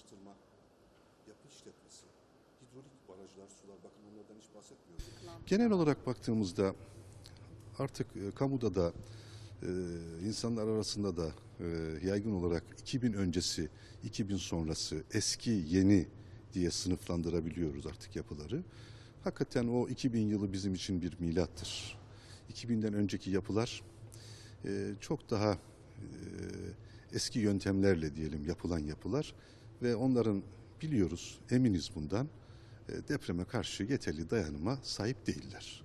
ulaştırma, yapı işletmesi, hidrolik barajlar, sular bakın onlardan hiç bahsetmiyoruz. Genel olarak baktığımızda artık e, kamuda da e, insanlar arasında da e, yaygın olarak 2000 öncesi, 2000 sonrası, eski, yeni diye sınıflandırabiliyoruz artık yapıları. Hakikaten o 2000 yılı bizim için bir milattır. 2000'den önceki yapılar e, çok daha e, eski yöntemlerle diyelim yapılan yapılar ve onların biliyoruz, eminiz bundan e, depreme karşı yeterli dayanıma sahip değiller.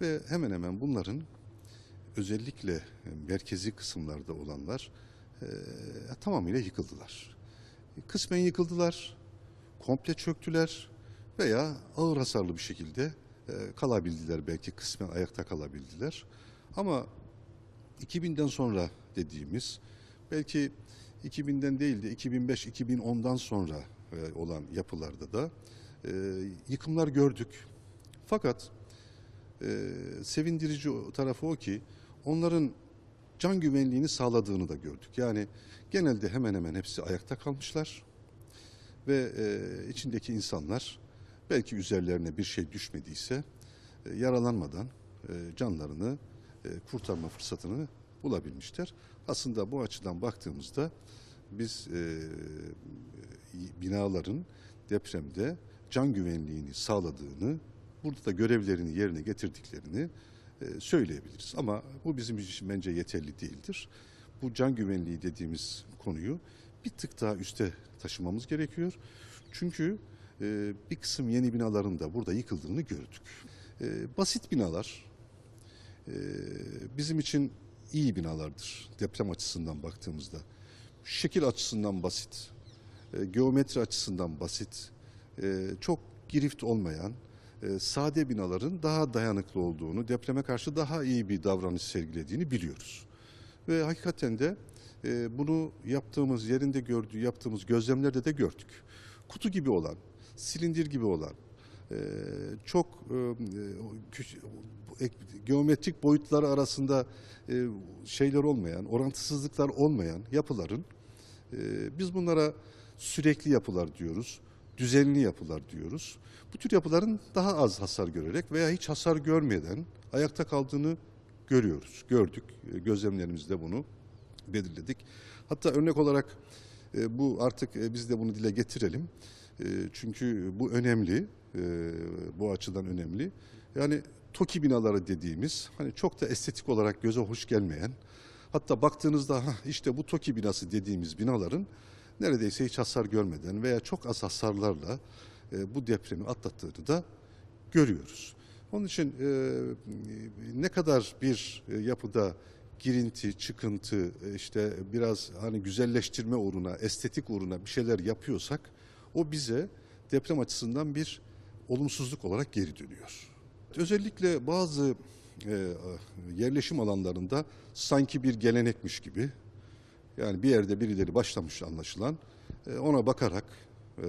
Ve hemen hemen bunların özellikle e, merkezi kısımlarda olanlar e, tamamıyla yıkıldılar. Kısmen yıkıldılar, komple çöktüler veya ağır hasarlı bir şekilde e, kalabildiler belki kısmen ayakta kalabildiler. Ama 2000'den sonra dediğimiz belki 2000'den değil de 2005-2010'dan sonra e, olan yapılarda da e, yıkımlar gördük. Fakat e, sevindirici tarafı o ki onların can güvenliğini sağladığını da gördük. Yani genelde hemen hemen hepsi ayakta kalmışlar ve e, içindeki insanlar belki üzerlerine bir şey düşmediyse yaralanmadan canlarını kurtarma fırsatını bulabilmişler. Aslında bu açıdan baktığımızda biz e, binaların depremde can güvenliğini sağladığını, burada da görevlerini yerine getirdiklerini e, söyleyebiliriz. Ama bu bizim için bence yeterli değildir. Bu can güvenliği dediğimiz konuyu bir tık daha üste taşımamız gerekiyor. Çünkü e, bir kısım yeni binaların da burada yıkıldığını gördük. E, basit binalar e, bizim için iyi binalardır deprem açısından baktığımızda. Şekil açısından basit, e, geometri açısından basit, e, çok girift olmayan, e, sade binaların daha dayanıklı olduğunu, depreme karşı daha iyi bir davranış sergilediğini biliyoruz. Ve hakikaten de e, bunu yaptığımız, yerinde gördüğü, yaptığımız gözlemlerde de gördük. Kutu gibi olan, silindir gibi olan, çok e, geometrik boyutları arasında e, şeyler olmayan, orantısızlıklar olmayan yapıların e, biz bunlara sürekli yapılar diyoruz, düzenli yapılar diyoruz. Bu tür yapıların daha az hasar görerek veya hiç hasar görmeden ayakta kaldığını görüyoruz, gördük. Gözlemlerimizde bunu belirledik. Hatta örnek olarak bu artık biz de bunu dile getirelim. E, çünkü bu önemli, e, bu açıdan önemli. Yani TOKİ binaları dediğimiz hani çok da estetik olarak göze hoş gelmeyen, hatta baktığınızda "Hah, işte bu TOKİ binası dediğimiz binaların neredeyse hiç hasar görmeden veya çok az hasarlarla e, bu depremi atlattığını da görüyoruz. Onun için ne kadar bir e, yapıda girinti, çıkıntı, e, işte biraz hani güzelleştirme uğruna, estetik uğruna bir şeyler yapıyorsak o bize deprem açısından bir olumsuzluk olarak geri dönüyor. Özellikle bazı e, yerleşim alanlarında sanki bir gelenekmiş gibi yani bir yerde birileri başlamış anlaşılan e, ona bakarak e,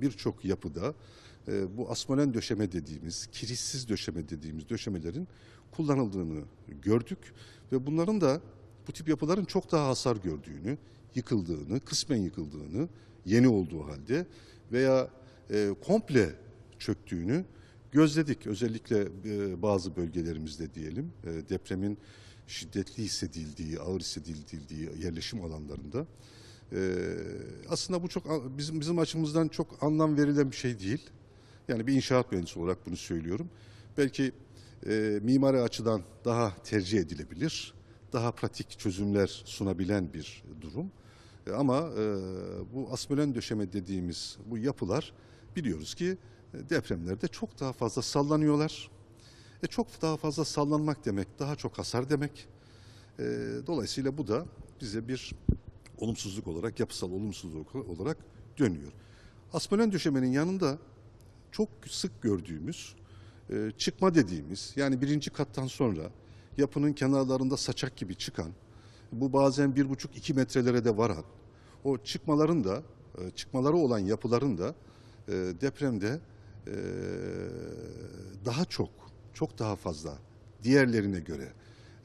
birçok yapıda e, bu asmolen döşeme dediğimiz, kirişsiz döşeme dediğimiz döşemelerin kullanıldığını gördük ve bunların da bu tip yapıların çok daha hasar gördüğünü, yıkıldığını, kısmen yıkıldığını, yeni olduğu halde veya e, komple çöktüğünü gözledik. Özellikle e, bazı bölgelerimizde diyelim e, depremin şiddetli hissedildiği, ağır hissedildiği yerleşim alanlarında. E, aslında bu çok bizim bizim açımızdan çok anlam verilen bir şey değil. Yani bir inşaat mühendisi olarak bunu söylüyorum. Belki e, mimari açıdan daha tercih edilebilir, daha pratik çözümler sunabilen bir durum. E, ama e, bu asmölen döşeme dediğimiz bu yapılar biliyoruz ki e, depremlerde çok daha fazla sallanıyorlar. E, çok daha fazla sallanmak demek daha çok hasar demek. E, dolayısıyla bu da bize bir olumsuzluk olarak, yapısal olumsuzluk olarak dönüyor. Asmölen döşemenin yanında çok sık gördüğümüz e, çıkma dediğimiz yani birinci kattan sonra yapının kenarlarında saçak gibi çıkan bu bazen bir buçuk iki metrelere de varan o çıkmaların da e, çıkmaları olan yapıların da e, depremde e, daha çok çok daha fazla diğerlerine göre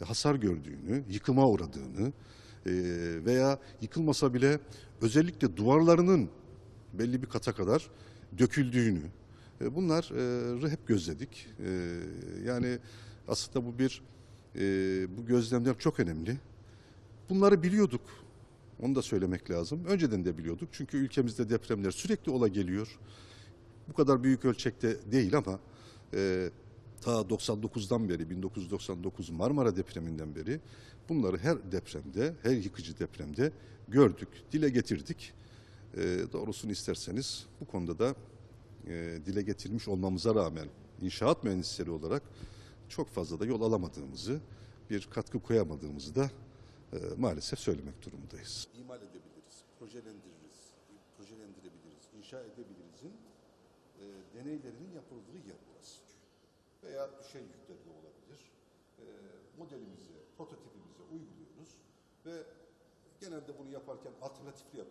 hasar gördüğünü, yıkıma uğradığını veya yıkılmasa bile özellikle duvarlarının belli bir kata kadar döküldüğünü bunları hep gözledik. Yani aslında bu bir bu gözlemler çok önemli. Bunları biliyorduk. Onu da söylemek lazım. Önceden de biliyorduk. Çünkü ülkemizde depremler sürekli ola geliyor. Bu kadar büyük ölçekte değil ama e, ta 99'dan beri 1999 Marmara depreminden beri bunları her depremde, her yıkıcı depremde gördük, dile getirdik. E, doğrusunu isterseniz bu konuda da e, dile getirmiş olmamıza rağmen inşaat mühendisleri olarak çok fazla da yol alamadığımızı, bir katkı koyamadığımızı da e, maalesef söylemek durumundayız. İmal edebiliriz, projelendiririz, projelendirebiliriz, inşa edebilirizin e, deneylerinin yapıldığı yer burası. Veya düşey yükleri de olabilir. E, modelimizi, prototipimizi uyguluyoruz ve genelde bunu yaparken alternatifli yapıyoruz.